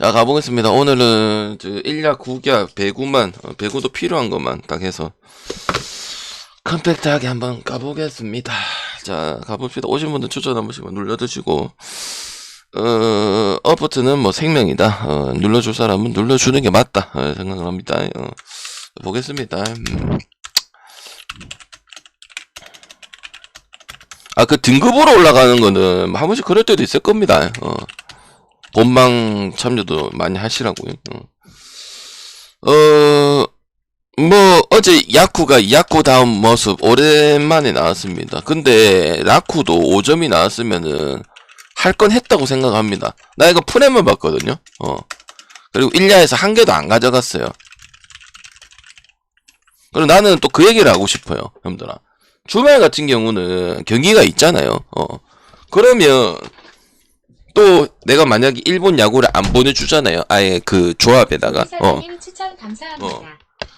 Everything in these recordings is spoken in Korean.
자, 가보겠습니다. 오늘은 저 일야 구야 배구만, 어, 배구도 필요한 것만 딱 해서 컴팩트하게 한번 가보겠습니다. 자, 가봅시다. 오신 분들 추천 한 번씩만 눌러주시고, 어, 어버트는 뭐 생명이다. 어, 눌러줄 사람은 눌러주는 게 맞다. 어, 생각을 합니다. 어, 보겠습니다. 음. 아, 그 등급으로 올라가는 거는 한 번씩 그럴 때도 있을 겁니다. 어. 본방 참여도 많이 하시라고요. 어, 어, 뭐 어제 야쿠가 야쿠다운 모습 오랜만에 나왔습니다. 근데 라쿠도 5점이 나왔으면은 할 건 했다고 생각합니다. 나 이거 프레임을 봤거든요. 어. 그리고 1야에서 한 개도 안 가져갔어요. 그리고 나는 또 그 얘기를 하고 싶어요, 형들아. 주말 같은 경우는 경기가 있잖아요. 어. 그러면 또 내가 만약에 일본 야구를 안 보내주잖아요. 아예 그 조합에다가. 어. 추천 감사합니다. 어.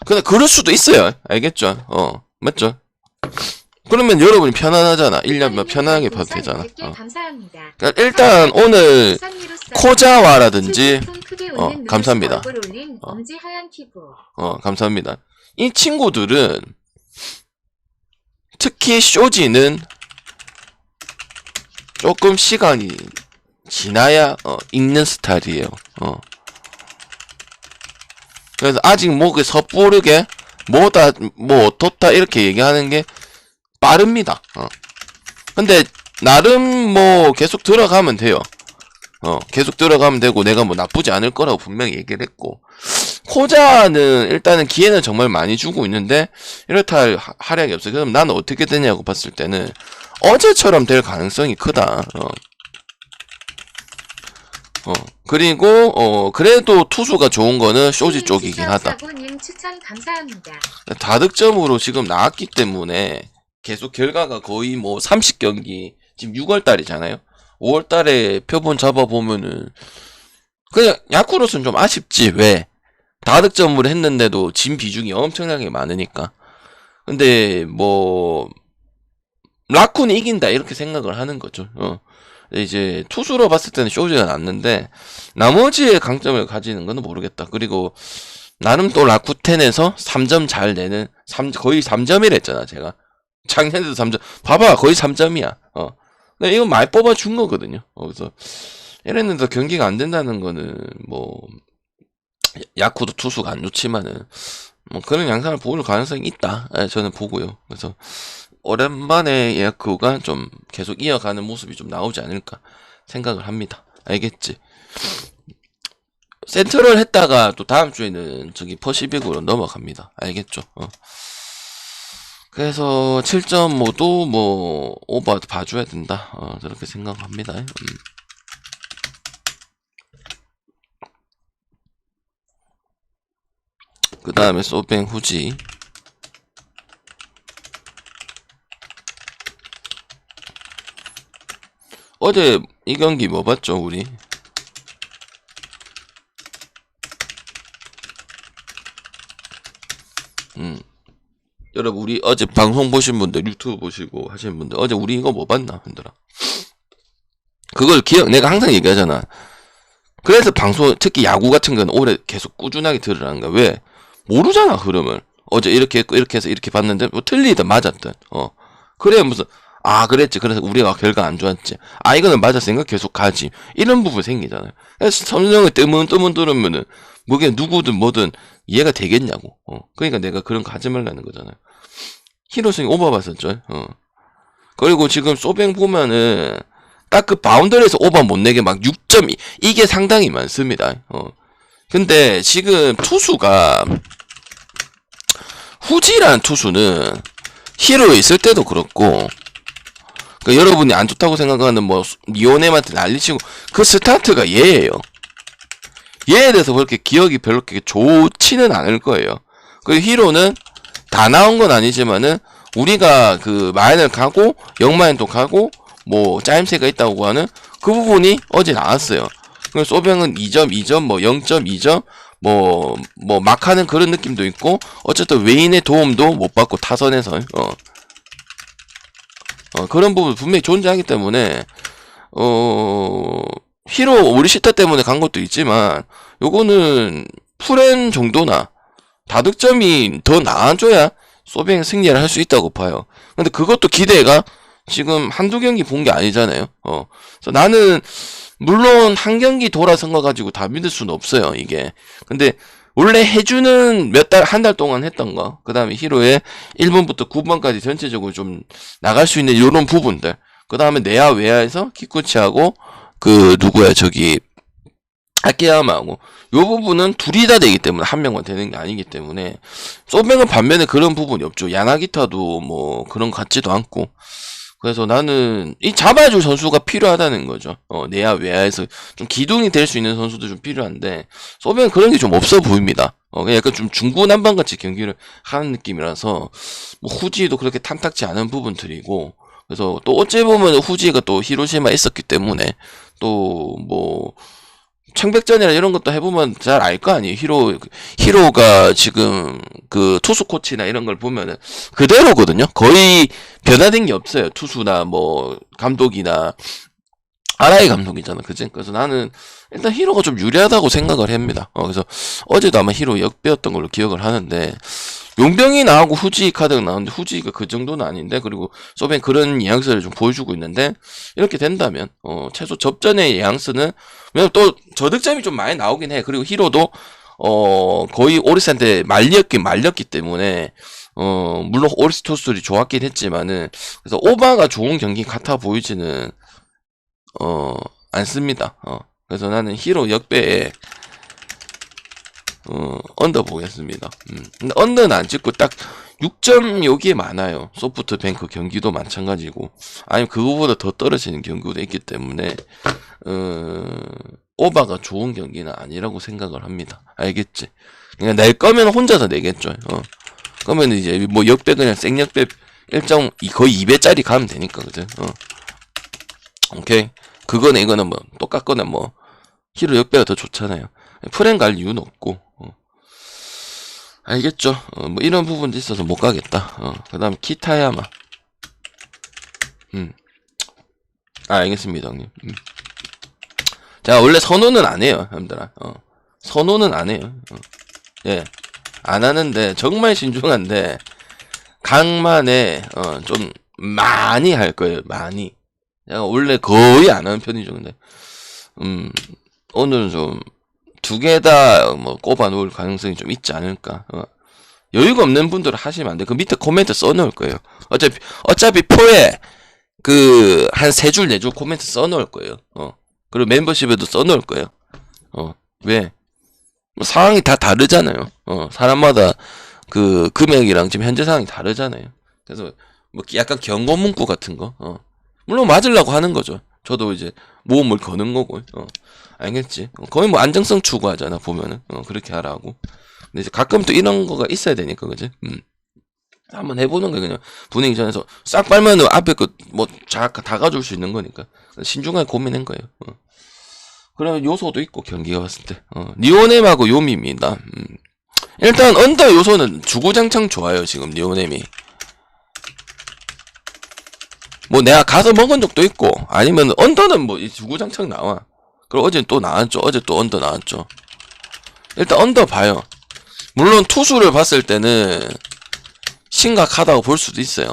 근데 그럴 수도 있어요. 알겠죠? 어. 맞죠? 그러면 여러분이 편안하잖아. 1년만 편안하게 봐도 되잖아. 개 어. 감사합니다. 그러니까 일단 오늘 코자와라든지 어, 감사합니다. 어. 어, 감사합니다. 이 친구들은 특히 쇼지는 조금 시간이 지나야 어, 읽는 스타일이에요. 어. 그래서 아직 뭐그 섣부르게 뭐다 뭐 어떻다 이렇게 얘기하는 게 빠릅니다. 어. 근데 나름 뭐 계속 들어가면 돼요. 어, 계속 들어가면 되고 내가 뭐 나쁘지 않을 거라고 분명히 얘기를 했고 코자는 일단은 기회는 정말 많이 주고 있는데 이렇다 할 하- 활약이 없어요. 그럼 나는 어떻게 되냐고 봤을 때는 어제처럼 될 가능성이 크다. 어. 어. 그리고 어 그래도 투수가 좋은 거는 쇼지 쪽이긴 하다. 사고님 추천 감사합니다. 다득점으로 지금 나왔기 때문에 계속 결과가 거의 뭐 30경기 지금 6월 달이잖아요. 5월 달에 표본 잡아 보면은 그냥 야쿠로스는 좀 아쉽지 왜 다득점으로 했는데도 진 비중이 엄청나게 많으니까. 근데 뭐 라쿤이 이긴다 이렇게 생각을 하는 거죠. 어. 이제 투수로 봤을 때는 쇼즈가 낫는데 나머지의 강점을 가지는 거는 모르겠다. 그리고 나름 또 라쿠텐에서 3점 잘 내는 3 거의 3점이랬잖아 제가. 작년에도 3점. 봐봐 거의 3점이야. 어. 근데 이거 많이 뽑아준 거거든요. 어, 그래서 이랬는데 경기가 안 된다는 거는 뭐 야쿠도 투수가 안 좋지만은 뭐 그런 양상을 보일 가능성이 있다. 예, 저는 보고요. 그래서 오랜만에 야쿠가 좀 계속 이어가는 모습이 좀 나오지 않을까 생각을 합니다 알겠지 센트럴 했다가 또 다음 주에는 저기 퍼시빅으로 넘어갑니다. 알겠죠? 어. 그래서 7.5도 뭐 오버 봐줘야 된다. 어, 그렇게 생각합니다. 음. 그 다음에 소뱅 후지. 어제 이 경기 뭐 봤죠, 우리? 음. 여러분 우리 어제 방송 보신 분들 유튜브 보시고 하신 분들 어제 우리 이거 뭐 봤나 흔들아 그걸 기억 내가 항상 얘기하잖아. 그래서 방송 특히 야구 같은 건 오래 계속 꾸준하게 들으라는 거야. 왜? 모르잖아 흐름을. 어제 이렇게 했고 이렇게 해서 이렇게 봤는데 뭐 틀리든 맞았든 어. 그래 무슨 아 그랬지 그래서 우리가 결과 안 좋았지 아 이거는 맞았으니까 계속 가지 이런 부분 생기잖아요 그래서 성령을 뜨문 뜨문 들으면은 뭐게 누구든 뭐든 이해가 되겠냐고. 어. 그러니까 내가 그런 거 하지 말라는 거잖아요. 히로승이 오버 봤었죠. 어. 그리고 지금 소뱅 보면은 딱 그 바운더리에서 오버 못 내게 막 6점 이게 상당히 많습니다. 어. 근데 지금 투수가 후지라는 투수는 히로에 있을 때도 그렇고 그 여러분이 안 좋다고 생각하는 뭐 리오네한테 난리치고 그 스타트가 얘예요. 얘에 대해서 그렇게 기억이 별로 그렇게 좋지는 않을 거예요. 그 히로는 다 나온 건 아니지만은 우리가 그 마인을 가고 영마인도 가고 뭐 짜임새가 있다고 하는 그 부분이 어제 나왔어요. 그 소병은 2점, 2점, 뭐 0.2점, 뭐, 뭐, 막 하는 그런 느낌도 있고, 어쨌든 외인의 도움도 못 받고 타선에서, 어. 어, 그런 부분 분명히 존재하기 때문에, 어, 히로 오리시타 때문에 간 것도 있지만 요거는 프렌 정도나 다득점이 더 나아져야 소뱅 승리를 할 수 있다고 봐요. 근데 그것도 기대가 지금 한두 경기 본 게 아니잖아요. 어. 그래서 나는 물론 한 경기 돌아선 거 가지고 다 믿을 수는 없어요, 이게. 근데 원래 해주는 몇 달, 한 달 동안 했던 거, 그 다음에 히로의 1번부터 9번까지 전체적으로 좀 나갈 수 있는 요런 부분들, 그 다음에 내야 외야에서 키쿠치하고, 그, 누구야, 저기, 아키야마하고, 요 부분은 둘이 다 되기 때문에 한 명만 되는 게 아니기 때문에, 소뱅은 반면에 그런 부분이 없죠. 야나기타도 뭐, 그런 것 같지도 않고, 그래서 나는 이 잡아줄 선수가 필요하다는 거죠. 어, 내야 외야에서 좀 기둥이 될 수 있는 선수도 좀 필요한데 소변 그런 게 좀 없어 보입니다. 어, 약간 좀 중구난방 같이 경기를 하는 느낌이라서 뭐 후지도 그렇게 탐탁지 않은 부분들이고 그래서 또 어찌 보면 후지가 또 히로시마에 있었기 때문에 또뭐 청백전이나 이런 것도 해보면 잘 알 거 아니에요. 히로 히로가 지금 그 투수 코치나 이런 걸 보면은 그대로거든요. 거의 변화된 게 없어요. 투수나 뭐 감독이나 아라이 감독이잖아, 그지? 그래서 나는 일단 히로가 좀 유리하다고 생각을 합니다. 어, 그래서 어제도 아마 히로 역배였던 걸로 기억을 하는데 용병이 나오고 후지 카드가 나오는데 후지가 그 정도는 아닌데 그리고 소벤 그런 뉘앙스를 좀 보여주고 있는데 이렇게 된다면 어, 최소 접전의 뉘앙스는 왜냐면 또 저득점이 좀 많이 나오긴 해. 그리고 히로도 어 거의 오리스한테 말렸기 말렸기 때문에 어 물론 오리스 토스들이 좋았긴 했지만은 그래서 오바가 좋은 경기 같아 보이지는 어 않습니다. 어 그래서 나는 히로 역배에 어 언더 보겠습니다. 음. 근데 언더는 안 찍고 딱 6점 여기에 많아요. 소프트뱅크 경기도 마찬가지고 아니면 그거보다 더 떨어지는 경기도 있기 때문에 어 오바가 좋은 경기는 아니라고 생각을 합니다. 알겠지? 그냥 낼 거면 혼자서 내겠죠. 어. 그러면 이제 뭐 역배 그냥 생역배 1.2 거의 2배짜리 가면 되니까 그죠? 어. 오케이. 그거는 이거는 뭐 똑같거나 뭐 히로 역배가 더 좋잖아요. 프렌 갈 이유는 없고. 어. 알겠죠? 어, 뭐 이런 부분도 있어서 못 가겠다. 어. 그다음 키타야마. 음. 아, 알겠습니다, 형님. 음. 자, 원래 선호는 안 해요, 형들아. 어. 선호는 안 해요. 어. 예. 안 하는데, 정말 신중한데, 강만에, 어, 좀, 많이 할 거예요, 많이. 내가 원래 거의 안 하는 편이죠, 근데. 음, 오늘은 좀, 두 개 다, 뭐, 꼽아 놓을 가능성이 좀 있지 않을까. 어. 여유가 없는 분들은 하시면 안 돼. 그 밑에 코멘트 써 놓을 거예요. 어차피, 어차피 포에, 그, 한 세 줄, 네 줄 코멘트 써 놓을 거예요. 어. 그리고 멤버십에도 써 놓을 거예요. 어, 왜? 뭐 상황이 다 다르잖아요. 어, 사람마다 그 금액이랑 지금 현재 상황이 다르잖아요. 그래서 뭐 약간 경고 문구 같은 거, 어. 물론 맞으려고 하는 거죠. 저도 이제 모험을 거는 거고, 어. 알겠지? 어, 거의 뭐 안정성 추구하잖아, 보면은. 어, 그렇게 하라고. 근데 이제 가끔 또 이런 거가 있어야 되니까, 그지? 음. 한번 해보는 거예요, 그냥. 분위기 전에서 싹 빨면은 앞에 그, 뭐, 다, 다 가져올 수 있는 거니까. 신중하게 고민한 거예요. 어. 그러면 요소도 있고, 경기가 왔을 때. 어. 니오넴하고 요미입니다. 음. 일단, 언더 요소는 주구장창 좋아요, 지금, 니오넴이. 뭐, 내가 가서 먹은 적도 있고, 아니면, 언더는 뭐, 이 주구장창 나와. 그리고 어제 또 나왔죠. 어제 또 언더 나왔죠. 일단, 언더 봐요. 물론, 투수를 봤을 때는, 심각하다고 볼 수도 있어요.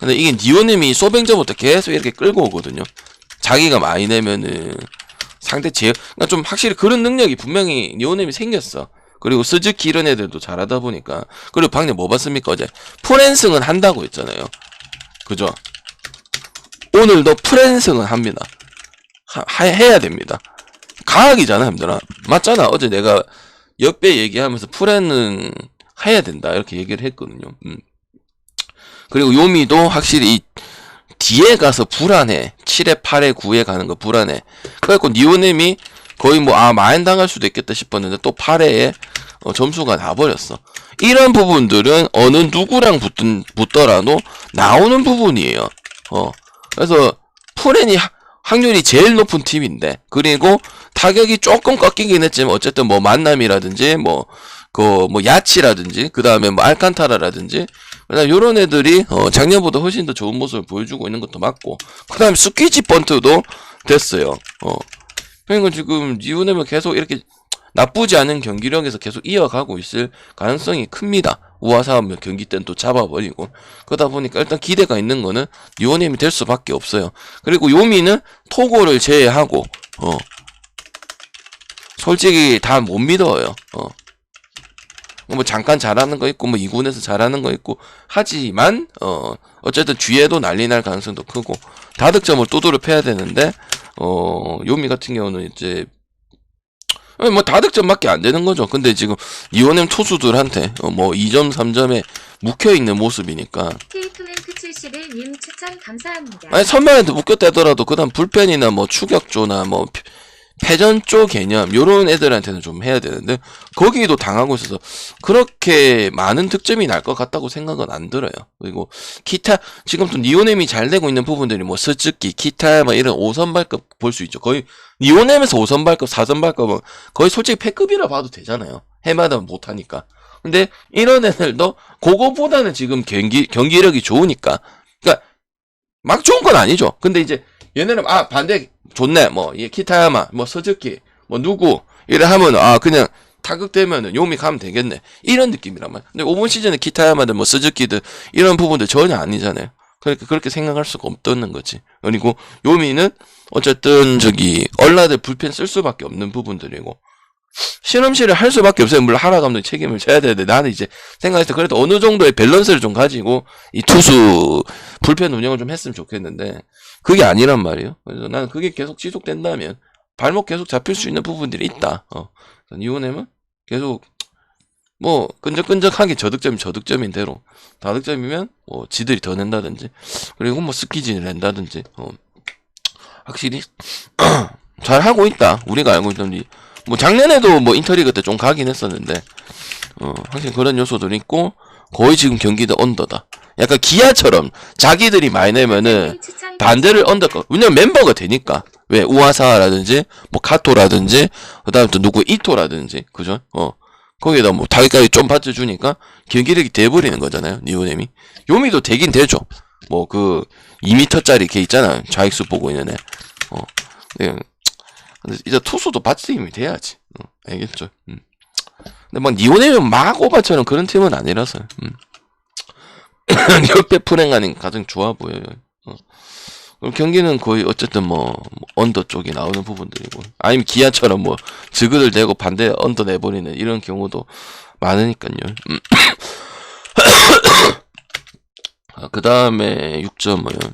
근데 이게 니오님이 소뱅저부터 계속 이렇게 끌고 오거든요. 자기가 많이 내면은 상대 제, 그러니까 좀 확실히 그런 능력이 분명히 니오님이 생겼어. 그리고 스즈키 이런 애들도 잘하다 보니까 그리고 방금 뭐 봤습니까 어제 프랜승은 한다고 했잖아요. 그죠? 오늘도 프랜승은 합니다. 하, 하- 해야 됩니다. 과학이잖아, 힘들아. 맞잖아. 어제 내가 역배 얘기하면서 프랜은 해야 된다 이렇게 얘기를 했거든요. 음. 그리고 요미도 확실히 이 뒤에 가서 불안해. 7회, 8회, 9회 가는 거 불안해. 그래갖고 니오넴이 거의 뭐, 아, 마인 당할 수도 있겠다 싶었는데 또 8회에 어, 점수가 나버렸어. 이런 부분들은 어느 누구랑 붙든, 붙더라도 나오는 부분이에요. 어. 그래서 프렌이 하- 확률이 제일 높은 팀인데, 그리고 타격이 조금 꺾이긴 했지만, 어쨌든 뭐 만남이라든지, 뭐, 그, 뭐, 야치라든지, 그 다음에 뭐, 알칸타라라든지, 그 다음 요런 애들이, 어, 작년보다 훨씬 더 좋은 모습을 보여주고 있는 것도 맞고, 그 다음에 스퀴지 번트도 됐어요. 어. 그러니까 지금 이은혜는 계속 이렇게 나쁘지 않은 경기력에서 계속 이어가고 있을 가능성이 큽니다. 우아사하면 경기 때는 또 잡아버리고 그러다 보니까 일단 기대가 있는 거는 요nem이 될 수밖에 없어요. 그리고 요미는 토고를 제외하고 어 솔직히 다 못 믿어요. 어. 뭐 잠깐 잘하는 거 있고 뭐 2군에서 잘하는 거 있고 하지만 어 어쨌든 뒤에도 난리 날 가능성도 크고 다득점을 두드려 패야 되는데 어 요미 같은 경우는 이제 뭐 다득점밖에 안 되는 거죠. 근데 지금 이원엠 투수들한테 어, 뭐 2점 3점에 묵혀 있는 모습이니까 케이플랭크 71님 추천 감사합니다. 아니 선발한테 묶였다더라도 그다음 불펜이나 뭐 추격조나 뭐 피- 패전조 개념 요런 애들한테는 좀 해야 되는데 거기도 당하고 있어서 그렇게 많은 득점이 날 것 같다고 생각은 안 들어요. 그리고 기타 지금 또 니오넴이 잘 되고 있는 부분들이 뭐 스즈키, 기타 뭐 이런 5선발급 볼 수 있죠. 거의 니오넴에서 5선발급, 4선발급은 거의 솔직히 패급이라 봐도 되잖아요. 해마다 못 하니까. 근데 이런 애들도 그거보다는 지금 경기 경기력이 좋으니까 그러니까 막 좋은 건 아니죠. 근데 이제 얘네는 아 반대 좋네 뭐이 키타야마 뭐 서즈키 뭐 누구 이래 하면 아 그냥 타격되면은 요미 가면 되겠네 이런 느낌이란 말이야. 근데 5번 시즌에 키타야마들 뭐 스즈키들 이런 부분들 전혀 아니잖아요. 그러니까 그렇게 생각할 수가 없다는 거지. 그리고 요미는 어쨌든 저기 얼라들 불펜 쓸 수밖에 없는 부분들이고 실험실을 할 수밖에 없어요. 물론 하라 감독이 책임을 져야 되는데 나는 이제 생각했을 때 그래도 어느 정도의 밸런스를 좀 가지고 이 투수 불펜 운영을 좀 했으면 좋겠는데 그게 아니란 말이에요. 그래서 나는 그게 계속 지속된다면 발목 계속 잡힐 수 있는 부분들이 있다. 어. 이혼하면 계속 뭐 끈적끈적하게 저득점이 저득점인 대로 다득점이면 뭐 지들이 더 낸다든지 그리고 뭐 스키진을 낸다든지 어. 확실히 잘 하고 있다. 우리가 알고 있던 이- 뭐 작년에도 뭐 인터리그 때 좀 가긴 했었는데 어, 확실히 그런 요소들이 있고 거의 지금 경기도 언더다. 약간 기아처럼 자기들이 많이 내면은 반대를 언더 거. 왜냐면 멤버가 되니까. 왜 우아사라든지 뭐 카토라든지 그다음 또 누구 이토라든지 그죠? 어 거기에다 뭐 타격까지 좀 받쳐주니까 경기력이 돼버리는 거잖아요. 니오넴이 요미도 되긴 되죠. 뭐 그 2m짜리 걔 있잖아요. 좌익수 보고 있는 애. 어. 이제 투수도 받침이 돼야지. 어, 알겠죠? 음. 근데 막 니오넴은 막 오바처럼 그런 팀은 아니라서. 음. 역대 프랭가는 가장 좋아 보여요. 어. 그럼 경기는 거의 어쨌든 뭐, 뭐 언더 쪽이 나오는 부분들이고 아니면 기아처럼 뭐 지그들 내고 반대 언더 내버리는 이런 경우도 많으니까요. 음. 아, 그 다음에 6점은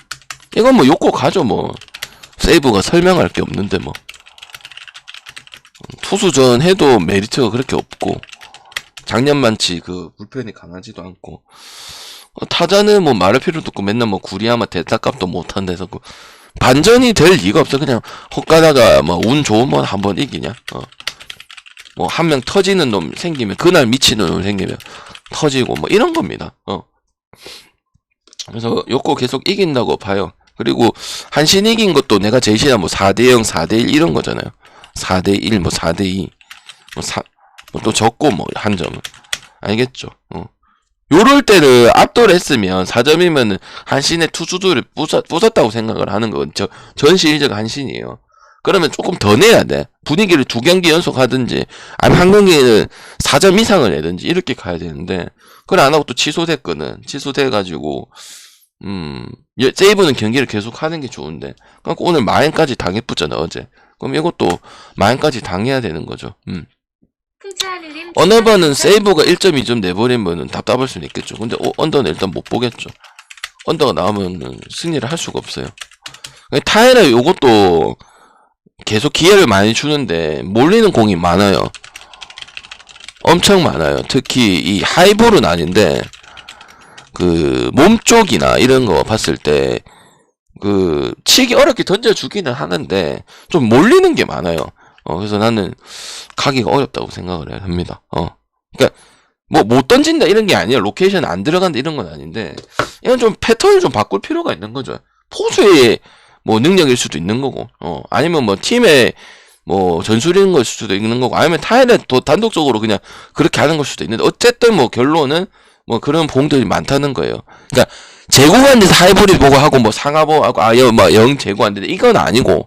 이건 뭐 욕고 가죠 뭐 세이브가 설명할 게 없는데 뭐 음, 투수전 해도 메리트가 그렇게 없고 작년만치 그 불펜이 강하지도 않고. 어, 타자는 뭐 말할 필요도 없고 맨날 뭐 구리야마 대타값도 못한다 해서 그 반전이 될 리가 없어. 그냥 헛가다가 뭐 운 좋으면 한번 이기냐? 어. 뭐 한 명 터지는 놈 생기면 그날 미치는 놈 생기면 터지고 뭐 이런 겁니다. 어. 그래서 요거 계속 이긴다고 봐요. 그리고 한신 이긴 것도 내가 제시한 뭐 4대0 4대1 이런 거잖아요 4대 1 뭐 4대 2 뭐, 사, 뭐또 적고 뭐 한 점은 알겠죠 어. 요럴 때를 압도를 했으면 4점이면은 한신의 투수들을 부쉈, 부쉈다고 생각을 하는 건 저, 전 시리즈가 한신이에요. 그러면 조금 더 내야 돼. 분위기를 두 경기 연속 하든지, 아니면 한 경기는 4점 이상을 내든지, 이렇게 가야 되는데, 그걸 안 하고 또 취소됐거든. 취소돼가지고, 음, 예, 세이브는 경기를 계속 하는 게 좋은데, 그러니까 오늘 마인까지 당해붙잖아, 어제. 그럼 이것도 마인까지 당해야 되는 거죠. 음. 어느 번은 세이브가 1.2점 내버리면은 답답할 수는 있겠죠. 근데 어, 언더는 일단 못 보겠죠. 언더가 나오면은 승리를 할 수가 없어요. 타이라 요것도 계속 기회를 많이 주는데 몰리는 공이 많아요. 엄청 많아요. 특히 이 하이볼은 아닌데 그 몸쪽이나 이런 거 봤을 때 그 치기 어렵게 던져주기는 하는데 좀 몰리는 게 많아요. 어, 그래서 나는 가기가 어렵다고 생각을 합니다. 어. 그러니까 뭐 못 던진다 이런 게 아니에요. 로케이션 안 들어간다 이런 건 아닌데 이건 좀 패턴을 좀 바꿀 필요가 있는 거죠. 포수의 뭐 능력일 수도 있는 거고, 어 아니면 뭐 팀의 뭐 전술인 걸 수도 있는 거고, 아니면 더 단독적으로 그냥 그렇게 하는 걸 수도 있는데 어쨌든 뭐 결론은 뭐 그런 보험들이 많다는 거예요. 그러니까 재고 안 돼서 하이브리드 보고 하고 뭐 상하보 하고 아영 뭐영 재고 안 되는데 이건 아니고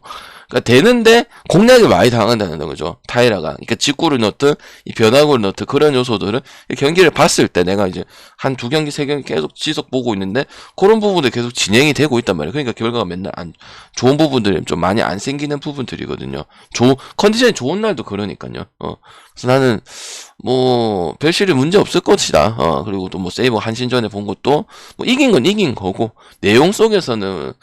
그러니까 되는데 공략이 많이 당한다는 거죠. 타이라가. 그러니까 직구를 넣든 이 변화구를 넣든 그런 요소들은 이 경기를 봤을 때 내가 이제 한 두 경기 세 경기 계속 지속 보고 있는데 그런 부분들 계속 진행이 되고 있단 말이에요. 그러니까 결과가 맨날 안 좋은 부분들이 좀 많이 안 생기는 부분들이거든요. 좋 컨디션이 좋은 날도 그러니까요. 어. 그래서 나는 뭐 별실이 문제 없을 것이다. 어. 그리고 또 뭐 세이버 한신전에 본 것도 뭐 이긴 건 이긴 거고 내용 속에서는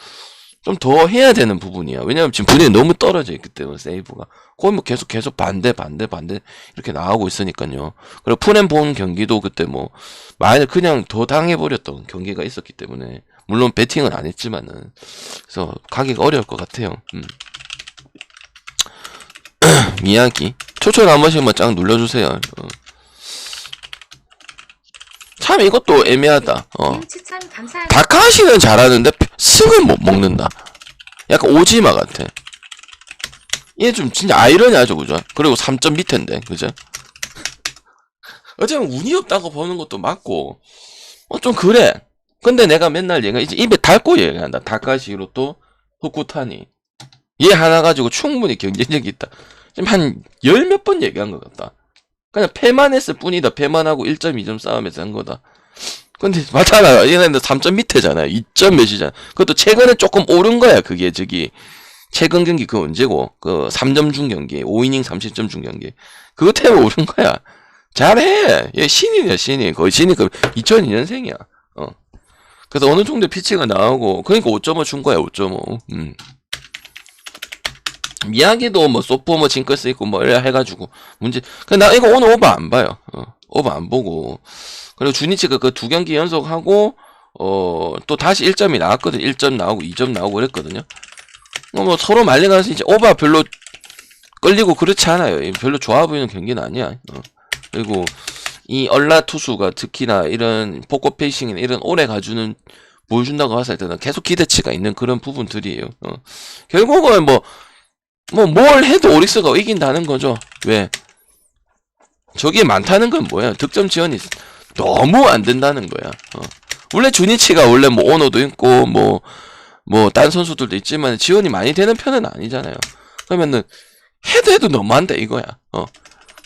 좀 더 해야 되는 부분이야. 왜냐면 지금 분위기 너무 떨어져 있기 때문에 세이브가 거의 뭐 계속 계속 반대 반대 반대 이렇게 나가고 있으니까요. 그리고 푸렘 본 경기도 그때 뭐 만약 그냥 더 당해버렸던 경기가 있었기 때문에 물론 배팅은 안 했지만은 그래서 가기가 어려울 것 같아요. 음. 미야기 초초 한 번씩만 쫙 눌러주세요. 어. 참 이것도 애매하다. 어. 감사합니다. 다카시는 잘하는데 승은 못 먹는다. 약간 오지마 같아. 얘 좀 진짜 아이러니하죠, 그죠? 그리고 3점 밑인데, 그죠? 어쩌면 운이 없다고 보는 것도 맞고, 어, 좀 그래. 근데 내가 맨날 얘가 이제 입에 달고 얘기한다. 다카시로 또 후쿠타니. 얘 하나 가지고 충분히 경쟁력이 있다. 지금 한 열 몇 번 얘기한 것 같다. 그냥 패만 했을 뿐이다. 패만 하고 1점, 2점 싸움에서 한 거다. 근데 맞잖아. 얘네는 3점 밑에잖아요. 2점 몇이잖아. 그것도 최근에 조금 오른 거야. 그게 저기 최근 경기 그 언제고 그 3점 중 경기 5이닝 30점 중 경기 그거 때문에 오른 거야. 잘해. 얘 신인이야 신인. 거의 신인급 2002년생이야. 어. 그래서 어느 정도 피치가 나오고 그러니까 5.5 준 거야 5.5. 음. 미야기도 뭐 소포 뭐 징크스 있고 뭐 이래 해가지고 문제. 근데 나 이거 오늘 오버 안 봐요. 어. 오버 안 보고 그리고 주니치가 그 두 경기 연속하고 어 또 다시 1점이 나왔거든. 1점 나오고 2점 나오고 그랬거든요. 어, 뭐 서로 말려가서 이제 오버 별로 끌리고 그렇지 않아요. 이 별로 좋아 보이는 경기는 아니야. 어. 그리고 이 얼라 투수가 특히나 이런 포커 페이싱이나 이런 오래 가주는 보여준다고 했을 때는 계속 기대치가 있는 그런 부분들이에요. 어. 결국은 뭐 뭐 뭘 해도 오릭스가 이긴다는 거죠. 왜? 저기에 많다는 건 뭐야? 득점 지원이 너무 안 된다는 거야. 어. 원래 주니치가 원래 뭐 오너도 있고 뭐 뭐 딴 선수들도 있지만 지원이 많이 되는 편은 아니잖아요. 그러면은 해도 해도 너무한다 이거야. 어.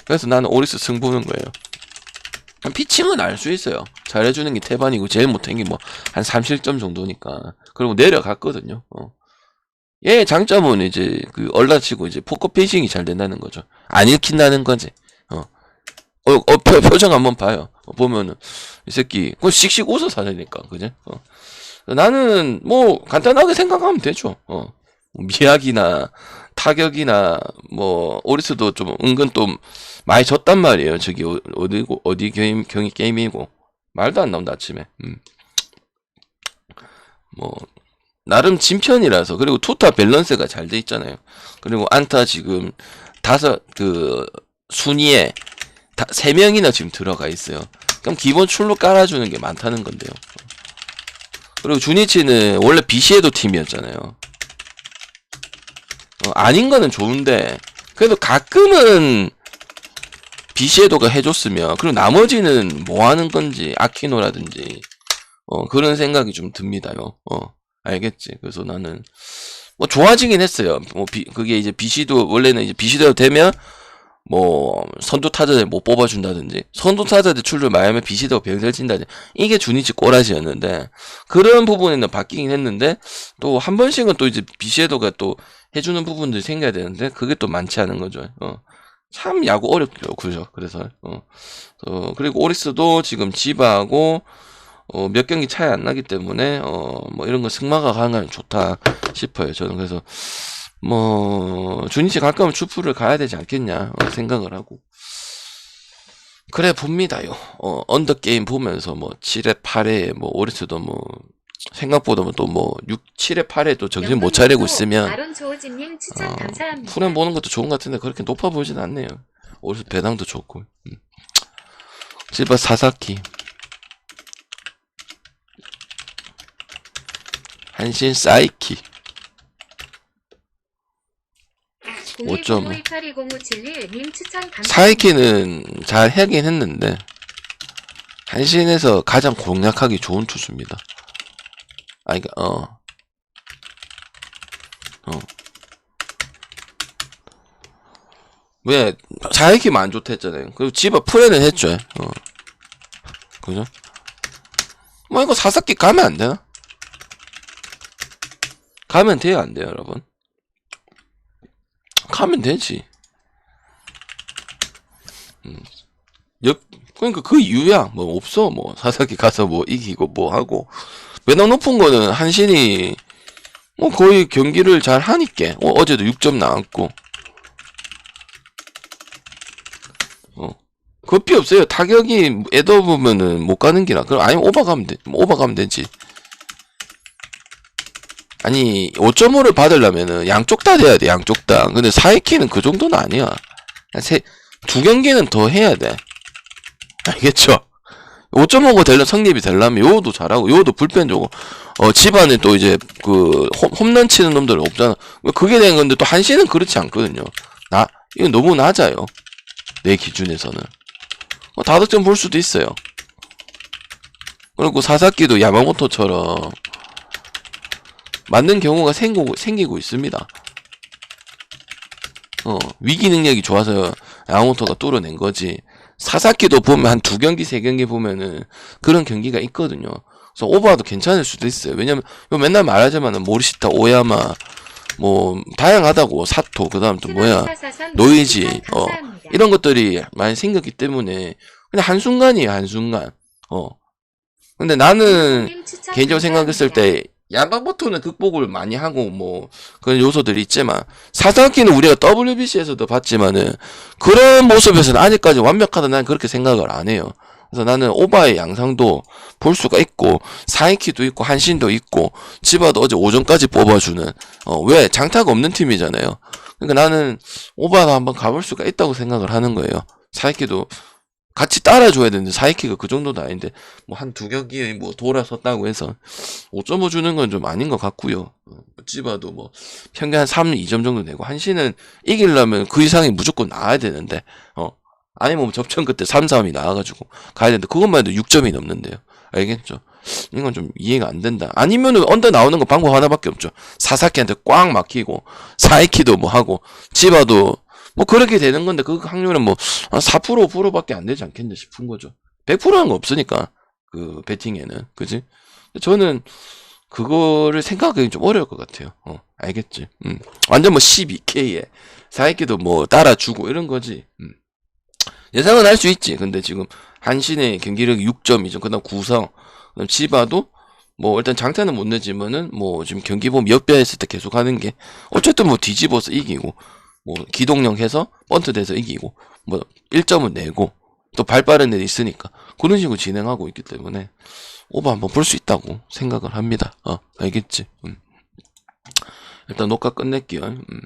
그래서 나는 오리스 승 보는 거예요. 피칭은 알 수 있어요. 잘해주는 게 태반이고 제일 못한 게 뭐 한 30점 정도니까. 그리고 내려갔거든요. 어. 얘 장점은 이제 그 얼라치고 이제 포커 페이싱이 잘 된다는 거죠. 안 읽힌다는 거지. 어. 어, 어, 표, 표정 한번 봐요. 어, 보면은, 이 새끼, 그거 씩씩 웃어 사니까, 그지? 어. 나는, 뭐, 간단하게 생각하면 되죠. 어. 뭐 미학이나, 타격이나, 뭐, 오리스도 좀 은근 또 많이 졌단 말이에요. 저기, 어- 어디고, 어디 게임, 경기 게임이고. 말도 안 나온다, 아침에. 음. 뭐, 나름 진편이라서, 그리고 투타 밸런스가 잘 돼 있잖아요. 그리고 안타 지금, 다섯, 그, 순위에, 다, 세 명이나 지금 들어가 있어요. 그럼 기본 출루 깔아주는 게 많다는 건데요. 그리고 주니치는 원래 비시에도 팀이었잖아요. 어, 아닌 거는 좋은데, 그래도 가끔은 비시에도가 해줬으면, 그리고 나머지는 뭐 하는 건지, 아키노라든지, 어, 그런 생각이 좀 듭니다요. 어, 알겠지. 그래서 나는, 뭐 좋아지긴 했어요. 뭐 비, 그게 이제 비시도, 원래는 이제 비시대로 되면, 뭐 선두 타자들 못 뽑아준다든지 선두 타자들 출루 많이 하면 비시대가 병설진다든지 이게 주니치 꼬라지였는데 그런 부분에는 바뀌긴 했는데 또 한 번씩은 또 이제 비시에도가 또 해주는 부분들이 생겨야 되는데 그게 또 많지 않은 거죠. 어. 참 야구 어렵죠, 그죠? 그래서 어. 어, 그리고 오리스도 지금 지바하고 어, 몇 경기 차이 안 나기 때문에 어, 뭐 이런 거 승마가 가능하면 좋다 싶어요. 저는 그래서 뭐갈 거면 추프를 가야 되지 않겠냐 어, 생각을 하고 그래 봅니다요. 어, 언더 게임 보면서 뭐 7회 8회 뭐 오리스도 뭐 생각보다 또뭐 6, 7회 8회 또 정신 못 차리고 있으면 추천 어. 푸른 보는 것도 좋은 것 같은데 그렇게 높아 보이진 않네요. 오리스 배당도 좋고. 음. 실바 사사키. 한신 사이키. 5.5. 010582057님 추천 감사합니다. 사이키는 잘 하긴 했는데 한신에서 가장 공략하기 좋은 투수입니다. 아, 그니까 어, 어. 왜 자이키만 안 좋다 했잖아요. 그리고 집어 프레는 했죠. 어. 그죠? 뭐 이거 사사키 가면 안 되나? 가면 돼요, 안 돼요, 여러분? 가면 되지. 음. 옆, 그러니까 그 이유야. 뭐 없어. 뭐 사사키 가서 뭐 이기고 뭐 하고. 매너 높은 거는 한신이 뭐 거의 경기를 잘 하니까. 어, 어제도 6점 나왔고. 어. 급비 없어요. 타격이 애더 보면은 못 가는 기라. 그럼 아니면 오버 가면 돼. 뭐 오버 가면 되지. 아니 5.5를 받으려면은 양쪽 다 돼야 돼. 양쪽 다. 근데 사이키는 그 정도는 아니야. 세, 두 경기는 더 해야 돼. 알겠죠? 5.5가 되려 성립이 되려면 요도 잘하고 요도 주고 어 집안에 또 이제 그 홈, 홈런 치는 놈들 없잖아. 그게 된 건데 또 한시는 그렇지 않거든요. 나 이건 너무 낮아요. 내 기준에서는. 뭐 다득점 볼 수도 있어요. 그리고 사사키도 야마모토처럼 맞는 경우가 생기고, 생기고 있습니다. 어, 위기 능력이 좋아서 야마모토가 뚫어낸 거지. 사사키도 보면 한 두 경기, 세 경기 보면은 그런 경기가 있거든요. 그래서 오버도 괜찮을 수도 있어요. 왜냐면, 맨날 말하자면은 모리시타, 오야마, 뭐, 다양하다고, 사토, 그 다음 또 뭐야. 노이지, 어, 이런 것들이 많이 생겼기 때문에 그냥 한순간이에요 한순간 어 근데 나는 개인적으로 생각했을 때 야마모토는 극복을 많이 하고 뭐 그런 요소들이 있지만 사사키는 우리가 WBC에서도 봤지만은 그런 모습에서는 아직까지 완벽하다 난 그렇게 생각을 안 해요 그래서 나는 오바의 양상도 볼 수가 있고 사이키도 있고 한신도 있고 치바도 어제 오전까지 뽑아주는 어 왜 장타가 없는 팀이잖아요 그러니까 나는 오바도 한번 가볼 수가 있다고 생각을 하는 거예요. 사이키도 같이 따라줘야 되는데 사이키가 그 정도도 아닌데 뭐 한 두 경기에 뭐 돌아섰다고 해서 5.5 주는 건 좀 아닌 것 같고요. 어, 찌바도 뭐 평균 한 3, 2점 정도 되고 한시는 이기려면 그 이상이 무조건 나와야 되는데 어 아니면 뭐 접전 그때 3, 3이 나와가지고 가야 되는데 그것만 해도 6점이 넘는데요. 알겠죠? 이건 좀 이해가 안 된다. 아니면은 언더 나오는 거 방법 하나밖에 없죠. 사사키한테 꽉 막히고 사이키도 뭐 하고 치바도 뭐 그렇게 되는 건데 그 확률은 뭐한 4% 5%밖에 안 되지 않겠냐 싶은 거죠. 100%는 없으니까 그 배팅에는 그지? 저는 그거를 생각하기 좀 어려울 것 같아요. 어, 알겠지? 음. 완전 뭐 12K에 사이키도 뭐 따라주고 이런 거지. 음. 예상은 할 수 있지. 근데 지금 한신의 경기력 6점이죠. 그다음 구성, 그다음 치바도 뭐 일단 장타는 못 내지만은 뭐 지금 경기 보면 역배했을 때 계속 하는 게 어쨌든 뭐 뒤집어서 이기고 뭐 기동력 해서 번트 돼서 이기고 뭐 1점은 내고 또 발 빠른 애들 있으니까 그런 식으로 진행하고 있기 때문에 오버 한번 볼 수 있다고 생각을 합니다. 어 알겠지? 음. 일단 녹화 끝낼게요. 음.